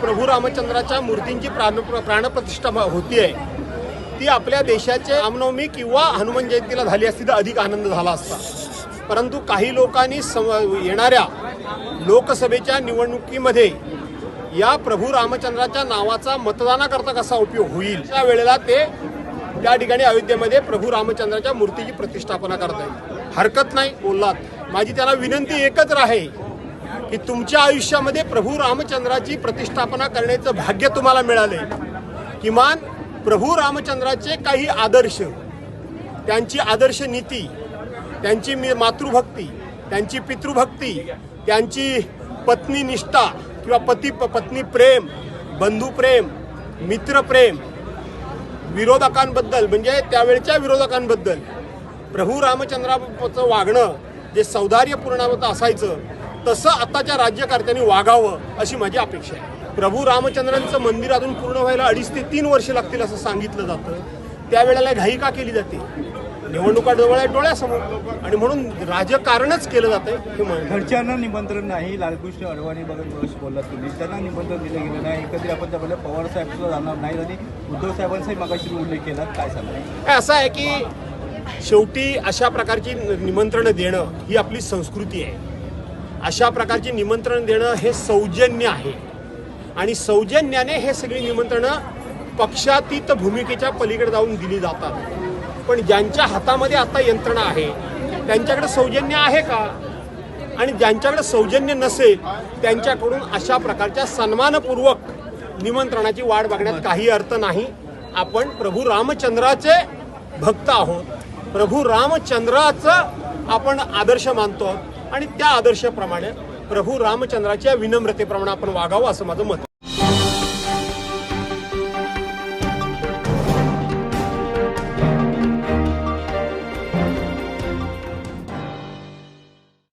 प्रभू रामचंद्राच्या मूर्तींची प्राण प्राणप्रतिष्ठा होती आहे ती आपल्या देशाचे रामनवमी किंवा हनुमान जयंतीला झाली असती तर अधिक आनंद झाला असता. परंतु काही लोकांनी सम येणाऱ्या लोकसभेच्या निवडणुकीमध्ये या प्रभू रामचंद्राच्या नावाचा मतदानाकरता कसा उपयोग होईल? त्या वेळेला ते त्या ठिकाणी अयोध्येमध्ये प्रभू रामचंद्राच्या मूर्तीची प्रतिष्ठापना करता येईल हरकत नाही बोललात. माझी त्यांना विनंती एकच राहे की तुमच्या आयुष्यामध्ये प्रभू रामचंद्राची प्रतिष्ठापना करण्याचं भाग्य तुम्हाला मिळाले किमान प्रभू रामचंद्राचे काही आदर्श त्यांची आदर्श नीती त्यांची मी मातृभक्ती त्यांची पितृभक्ती त्यांची पत्नी निष्ठा किंवा पती पत्नी प्रेम बंधुप्रेम मित्रप्रेम विरोधकांबद्दल म्हणजे त्यावेळच्या विरोधकांबद्दल प्रभू रामचंद्राचं वागणं जे सौदार्यपूर्ण असायचं तसं आताच्या राज्यकर्त्यांनी वागावं अशी माझी अपेक्षा आहे. प्रभू रामचंद्रांचं मंदिर अजून पूर्ण व्हायला अडीच ते तीन वर्ष लागतील असं सांगितलं जातं. त्यावेळेला घाई का केली जाते? निवडणुका जवळ आहे डोळ्यासमोर. आणि म्हणून राजकारणच केलं जातंय हे घरच्यांना निमंत्रण नाही लालकृष्ण अडवाणी बघत बस बोललात तुम्ही. त्यांना निमंत्रण दिलं गेलं नाही. एकत्रित आपण त्यामध्ये पवार साहेब सुद्धा जाणार नाही आणि उद्धव साहेबांचाही मगाशी उल्लेख केला. काय सांगा काय असं आहे की शेवटी अशा प्रकारची निमंत्रणं देणं ही आपली संस्कृती आहे. अशा प्रकारची निमंत्रण देणं हे सौजन्य आहे. आणि सौजन्याने हे सगळी निमंत्रणं पक्षातीत भूमिकेच्या पलीकडे जाऊन दिली जातात. पण ज्यांच्या हातामध्ये आता यंत्रणा आहे त्यांच्याकडे सौजन्य आहे का? आणि ज्यांच्याकडे सौजन्य नसेल त्यांच्याकडून अशा प्रकारच्या सन्मानपूर्वक निमंत्रणाची वाट बघण्यात काही अर्थ नाही. आपण प्रभू रामचंद्राचे भक्त आहोत. प्रभू रामचंद्राचं आपण आदर्श मानतो आहोत. आणि त्या आदर्शाप्रमाणे प्रभू रामचंद्राच्या विनम्रतेप्रमाणे आपण वागावं असं माझं मत